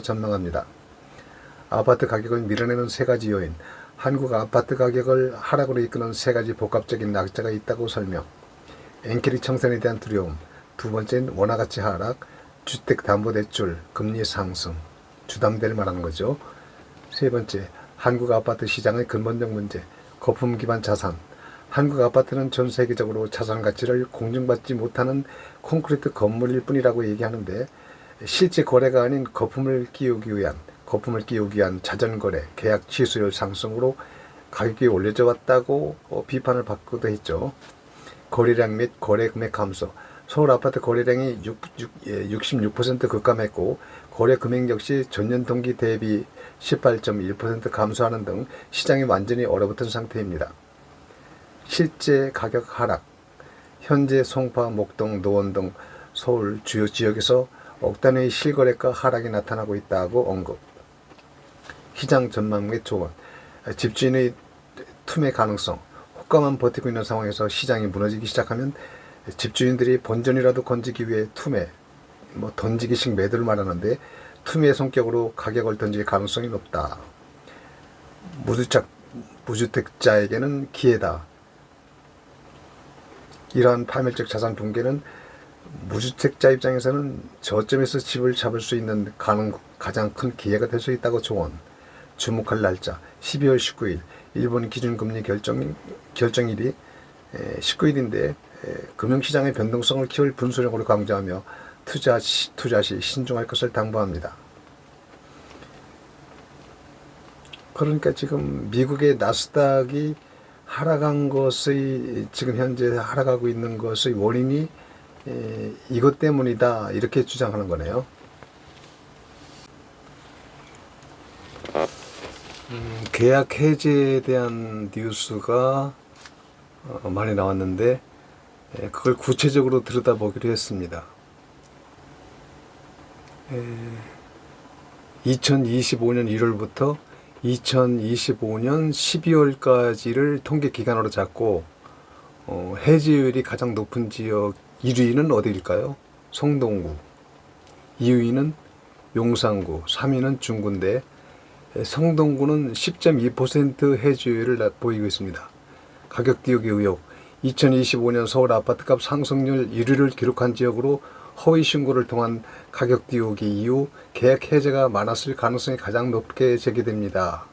있다고 전망합니다. 아파트 가격을 밀어내는 세 가지 요인, 한국 아파트 가격을 하락으로 이끄는 세 가지 복합적인 낙자가 있다고 설명, 엔캐리 청산에 대한 두려움, 두 번째는 원화 가치 하락, 주택 담보 대출, 금리 상승, 주담대를 말하는 거죠. 세 번째, 한국 아파트 시장의 근본적 문제, 거품 기반 자산. 한국 아파트는 전 세계적으로 자산 가치를 공증받지 못하는 콘크리트 건물일 뿐이라고 얘기하는데 실제 거래가 아닌 거품을 끼우기 위한 거품을 끼우기 위한 자전 거래, 계약 취소율 상승으로 가격이 올려져 왔다고 어, 비판을 받기도 했죠. 거래량 및 거래 금액 감소. 서울 아파트 거래량이 6, 66% 급감했고 거래 금액 역시 전년 동기 대비 18.1% 감소하는 등 시장이 완전히 얼어붙은 상태입니다. 실제 가격 하락. 현재 송파, 목동, 노원 등 서울 주요 지역에서 억 단위의 실거래가 하락이 나타나고 있다고 언급. 시장 전망 및 조언. 집주인의 투매 가능성. 호가만 버티고 있는 상황에서 시장이 무너지기 시작하면 집주인들이 본전이라도 건지기 위해 투매, 뭐 던지기식 매도를 말하는데 투매의 성격으로 가격을 던질 가능성이 높다. 무주택, 무주택자에게는 기회다. 이러한 파멸적 자산 붕괴는 무주택자 입장에서는 저점에서 집을 잡을 수 있는 가능, 가장 큰 기회가 될 수 있다고 조언. 주목할 날짜 12월 19일 일본 기준금리 결정 결정일이 19일인데 금융시장의 변동성을 키울 분수령으로 강조하며 투자 시, 투자 시 신중할 것을 당부합니다. 그러니까 지금 미국의 나스닥이 하락한 것의 지금 현재 하락하고 있는 것의 원인이 에, 이것 때문이다 이렇게 주장하는 거네요. 음, 계약 해지에 대한 뉴스가 어, 많이 나왔는데 에, 그걸 구체적으로 들여다보기로 했습니다. 에, 2025년 1월부터 2025년 12월까지를 통계 기간으로 잡고 어, 해지율이 가장 높은 지역 1위는 어디일까요? 성동구, 2위는 용산구, 3위는 중구인데 성동구는 10.2% 해지율을 보이고 있습니다. 가격 띄우기 의혹 2025년 서울 아파트값 상승률 1위를 기록한 지역으로 허위 신고를 통한 가격 띄우기 이후 계약 해제가 많았을 가능성이 가장 높게 제기됩니다.